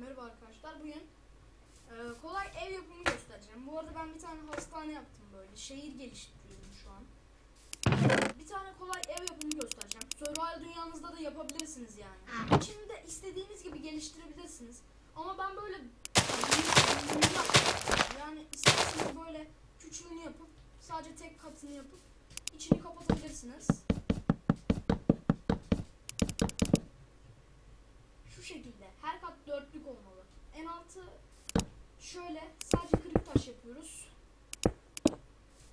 Merhaba arkadaşlar. Bugün e, kolay ev yapımı göstereceğim. Bu arada ben bir tane hastane yaptım böyle. Şehir geliştiriyorum şu an. Bir tane kolay ev yapımı göstereceğim. Survival dünyanızda da yapabilirsiniz yani. İçini de istediğiniz gibi geliştirebilirsiniz. Ama ben böyle yani isterseniz böyle küçüğünü yapıp sadece tek katını yapıp içini kapatabilirsiniz. Şekilde her kat dörtlük olmalı. En altı şöyle sadece kırık taş yapıyoruz.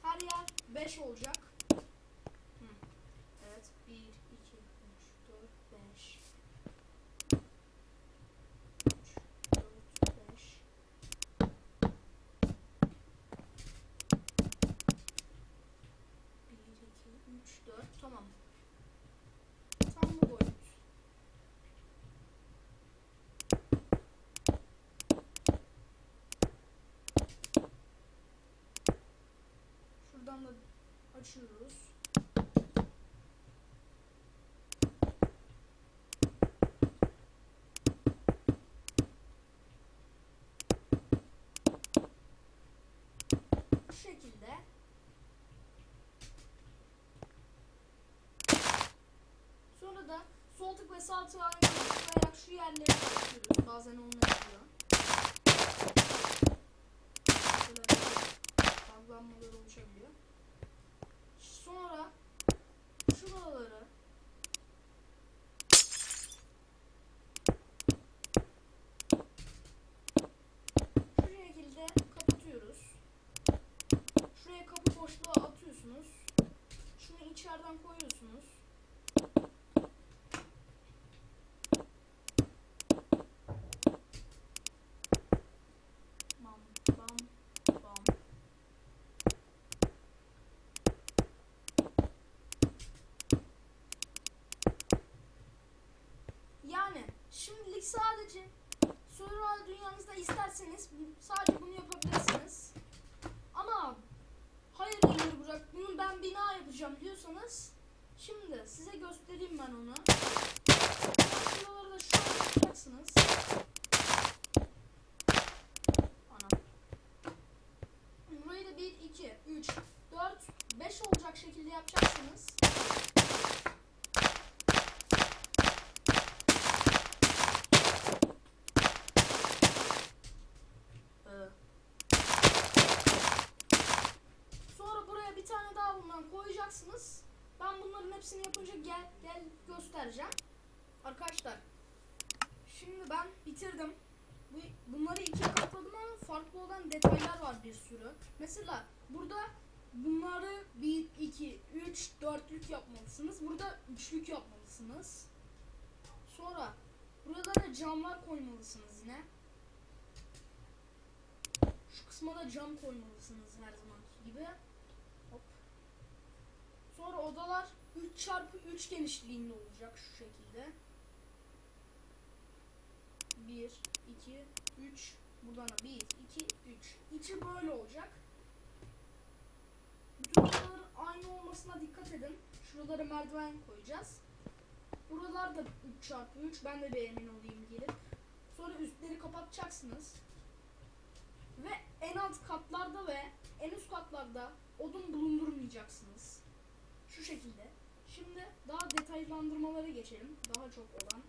Her yer 5 olacak. Hı. Evet 1, 2, 3, 4, 5. 3, 4, 5. Bir, iki, üç, dört. Tamam. Tam bu boyut. Şuradan da açıyoruz. Şekilde Sonra da sol tık ve sağ tık tıklayarak şu yerleri açıyoruz. Bazen olmayabiliyor. İçeriden koyuyorsunuz. Yani şimdilik sadece survival dünyanızda isterseniz sadece bunu yapabilirsiniz. Ama hayır Emir Burak bunu ben bina yapacağım diyorsanız şimdi size göstereyim ben onu. Şuraları da şöyle yapacaksınız. Ana. Burayı da 1, 2, 3, 4, 5 olacak şekilde yapacaksınız. Ee, Sonra buraya bir tane daha bundan koyacaksınız. Ben bunların hepsini yapınca gel gel göstereceğim. Arkadaşlar şimdi ben bitirdim. Bu, bunları ikiye katladım ama farklı olan detaylar var bir sürü. Mesela burada bunları 1, 2, 3, 4'lük yapmalısınız. Burada üçlük yapmalısınız. Sonra buralara camlar koymalısınız yine. Şu kısma da cam koymalısınız her zamanki gibi. Hop. Sonra odalar 3 çarpı 3 genişliğinde olacak şu şekilde. 1, 2, 3. Buradan da 1, 2, 3. İçi böyle olacak. Bütün aynı olmasına dikkat edin. Şuralara merdiven koyacağız. Buralar da 3 çarpı 3. Ben de bir emin olayım gelip. Sonra üstleri kapatacaksınız. Ve en alt katlarda ve en üst katlarda odun bulundurmayacaksınız. Şu şekilde. Şimdi daha detaylandırmalara geçelim. Daha çok olan.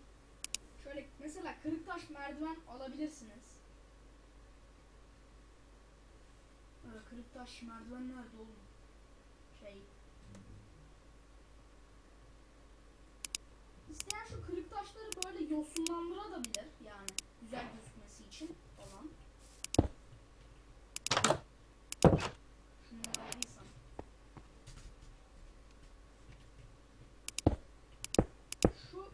Şöyle mesela kırık taş merdiven alabilirsiniz. Ee, kırık taş merdiven nerede oğlum? Şey. İsteyen şu kırık taşları böyle yosunlandırabilir yani güzel gözükmesi için falan. Şunu aldıysam. Şu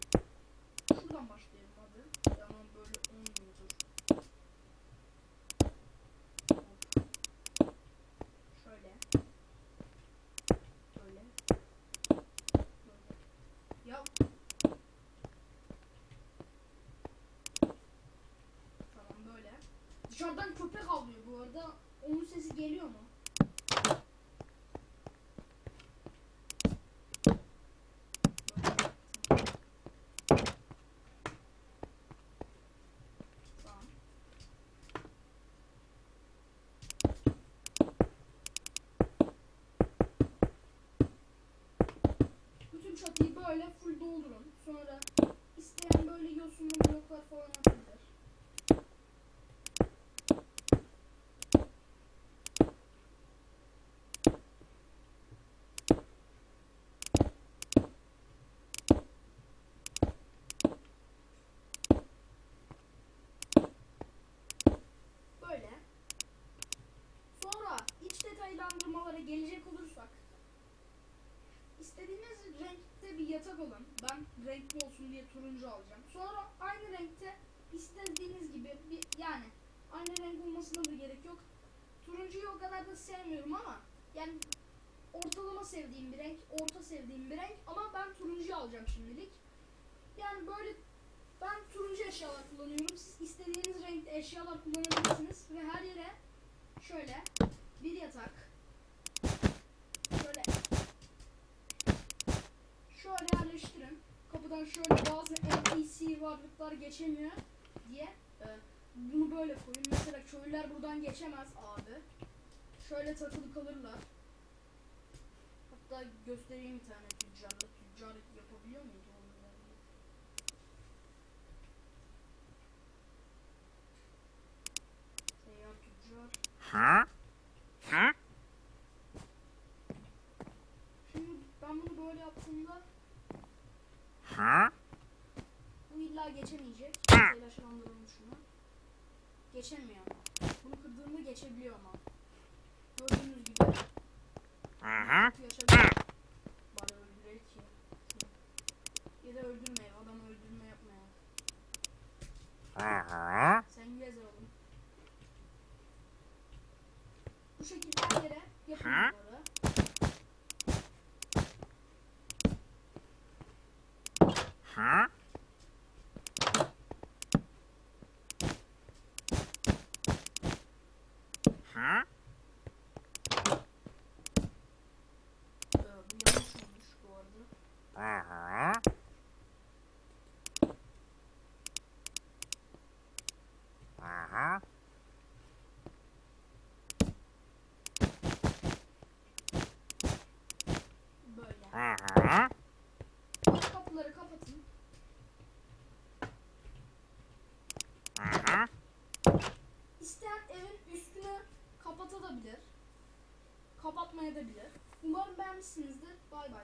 şuradan başlayalım hadi. Tamam böyle olmuyordur. Hop. Şöyle. Böyle. Böyle. Ya. Tamam böyle. Dışarıdan köpek avlıyor bu arada. Onun sesi geliyor mu? Böyle. Tamam. Sonra isteyen böyle yosunlu bloklar falan atabilir. Böyle. Sonra iç detaylandırmalara gelecek olursak istediğiniz yatak alın. Ben renkli olsun diye turuncu alacağım. Sonra aynı renkte istediğiniz gibi bir yani aynı renk olmasına da gerek yok. Turuncuyu o kadar da sevmiyorum ama yani ortalama sevdiğim bir renk, orta sevdiğim bir renk ama ben turuncuyu alacağım şimdilik. Yani böyle ben turuncu eşyalar kullanıyorum. Siz istediğiniz renkte eşyalar kullanabilirsiniz ve her yere şöyle bir yatak şöyle şöyle yerleştirin. Kapıdan şöyle bazı NPC varlıklar geçemiyor diye e, bunu böyle koyun. Mesela köylüler buradan geçemez abi. Şöyle takılı kalırlar. Hatta göstereyim bir tane tüccarla. Tüccar yapabiliyor muydu onu? Seyyar tüccar. Huh? Huh? Şimdi ben bunu böyle yaptığımda Huh? bu illa geçemeyecek. Telaşlandıralım şunu. Geçemiyor ama. Bunu kırdığımda geçebiliyor ama. Gördüğünüz gibi yaşadı. Bari öldürek ki. Ya da öldürmeyelim. Adam öldürme yapmayalım. Uh-huh. Sen gez oğlum. Bu şekilde yere yapın Ha? bunları. Huh? Huh? Ee, bu yanlış olmuş bu arada. Uh-huh. Uh-huh. Böyle. Uh-huh. Kapıları kapatın. Kapatabilir. Kapatmayabilir. Umarım beğenmişsinizdir. Bay bay.